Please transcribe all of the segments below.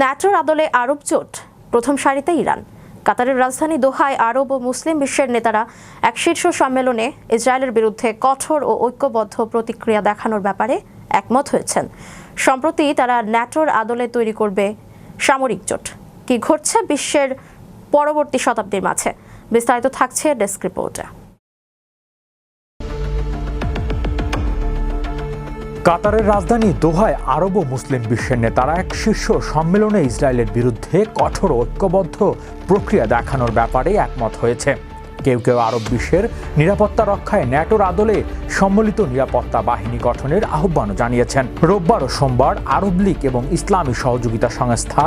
ন্যাটোর আদলে আরব জোট, প্রথম সারিতে ইরান। কাতারের রাজধানী দোহায় আরব ও মুসলিম বিশ্বের নেতারা এক শীর্ষ সম্মেলনে ইসরায়েলের বিরুদ্ধে কঠোর ও ঐক্যবদ্ধ প্রতিক্রিয়া দেখানোর ব্যাপারে একমত হয়েছেন। সম্প্রতি তারা ন্যাটোর আদলে তৈরি করবে সামরিক জোট। কি ঘটছে বিশ্বের পরবর্তী শতাব্দীর মাঝে? বিস্তারিত থাকছে ডেস্ক রিপোর্টে। কাতারের রাজধানী দোহায় আরব ও মুসলিম বিশ্বের নেতারা এক শীর্ষ সম্মেলনে ইসরায়েলের বিরুদ্ধে কঠোর ঐক্যবদ্ধ প্রক্রিয়া দেখানোর ব্যাপারে একমত হয়েছে। কেউ কেউ আরব বিশ্বের নিরাপত্তা রক্ষায় ন্যাটোর আদলে সম্মিলিত নিরাপত্তা বাহিনী গঠনের আহ্বানও জানিয়েছেন। রোববার ও সোমবার আরব লীগ এবং ইসলামী সহযোগিতা সংস্থা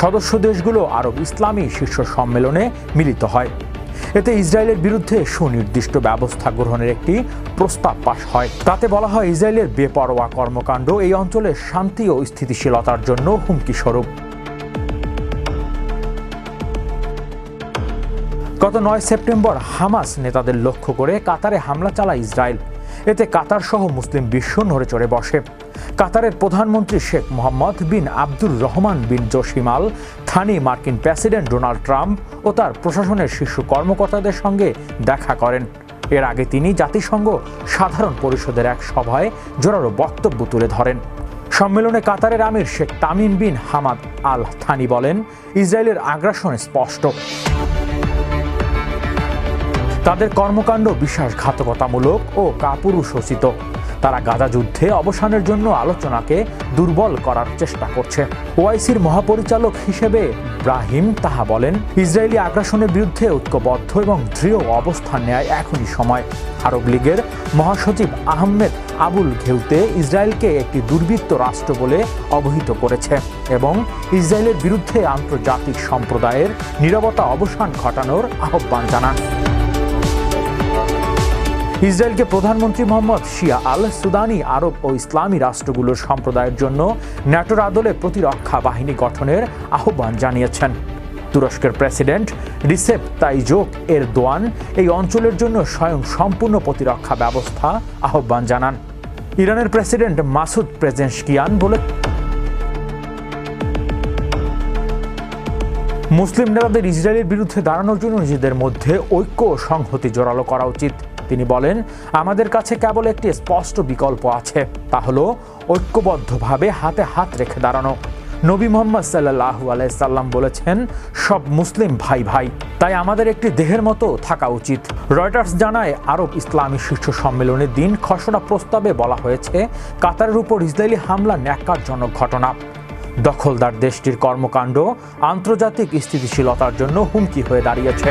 সদস্য দেশগুলো আরব ইসলামী শীর্ষ সম্মেলনে মিলিত হয়। এতে ইসরায়েলের বিরুদ্ধে সুনির্দিষ্ট ব্যবস্থা গ্রহণের একটি প্রস্তাব পাশ হয়। তাতে বলা হয়, ইসরায়েলের বেপরোয়া কর্মকাণ্ড এই অঞ্চলের শান্তি ও স্থিতিশীলতার জন্য হুমকি স্বরূপ। গত নয় সেপ্টেম্বর হামাস নেতাদের লক্ষ্য করে কাতারে হামলা চালায় ইসরায়েল। এতে কাতার সহ মুসলিম বিশ্ব নড়ে চড়ে বসে। কাতারের প্রধানমন্ত্রী Sheikh Mohammed bin Abdur Rahman bin Jassim Al, Thani মার্কিন প্রেসিডেন্ট ডোনাল্ড ট্রাম্প ও তার প্রশাসনের শীর্ষ কর্মকর্তাদের সঙ্গে দেখা করেন। এর আগে তিনি জাতিসংঘ সাধারণ পরিষদের এক সভায় জোরালো বক্তব্য তুলে ধরেন। সম্মেলনে কাতারের আমির Sheikh Tamim bin Hamad Al Thani বলেন, ইসরায়েলের আগ্রাসন স্পষ্ট। তাদের কর্মকাণ্ড বিশ্বাসঘাতকতামূলক ও কাপুরুষোচিত। তারা গাজা যুদ্ধে অবসানের জন্য আলোচনাকে দুর্বল করার চেষ্টা করছে। ওআইসির মহাপরিচালক হিসেবে ব্রাহিম তাহা বলেন, ইসরায়েলি আগ্রাসনের বিরুদ্ধে ঐক্যবদ্ধ এবং দৃঢ় অবস্থান নেয় এখনই সময়। আরব লীগের মহাসচিব আহমেদ আবুল ঘেউতে ইসরায়েলকে একটি দুর্বৃত্ত রাষ্ট্র বলে অবহিত করেছে এবং ইসরায়েলের বিরুদ্ধে আন্তর্জাতিক সম্প্রদায়ের নিরবতা অবসান ঘটানোর আহ্বান জানান। ইসরায়েলকে প্রধানমন্ত্রী মোহাম্মদ শিয়া আল সুদানি, আরব ও ইসলামী রাষ্ট্রগুলোর সম্প্রদায়ের জন্য ন্যাটোর আদলে প্রতিরক্ষা বাহিনী গঠনের আহ্বান জানিয়েছেন। তুরস্কের প্রেসিডেন্ট রিসেপ তাইজোক এর দোয়ান এই অঞ্চলের জন্য স্বয়ং সম্পূর্ণ প্রতিরক্ষা ব্যবস্থা আহ্বান জানান। ইরানের প্রেসিডেন্ট মাসুদ প্রেজেন্সকিয়ান বলে মুসলিম নেতাদের ইসরায়েলের বিরুদ্ধে দাঁড়ানোর জন্য নিজেদের মধ্যে ঐক্য ও সংহতি জোরালো করা উচিত। তিনি বলেন, আমাদের কাছে কেবল একটি স্পষ্ট বিকল্প আছে, তা হলো ঐক্যবদ্ধভাবে হাতে হাত রেখে দাঁড়ানো। নবী মোহাম্মদ সাল্লাহ আলাইসাল্লাম বলেছেন, সব মুসলিম ভাই ভাই, তাই আমাদের একটি দেহের মতো থাকা উচিত। রয়টার্স জানায়, আরব ইসলামী শীর্ষ সম্মেলনের দিন খসড়া প্রস্তাবে বলা হয়েছে, কাতারের উপর ইসরায়েলি হামলা ন্যাক্কারজনক ঘটনা। দখলদার দেশটির কর্মকাণ্ড আন্তর্জাতিক স্থিতিশীলতার জন্য হুমকি হয়ে দাঁড়িয়েছে।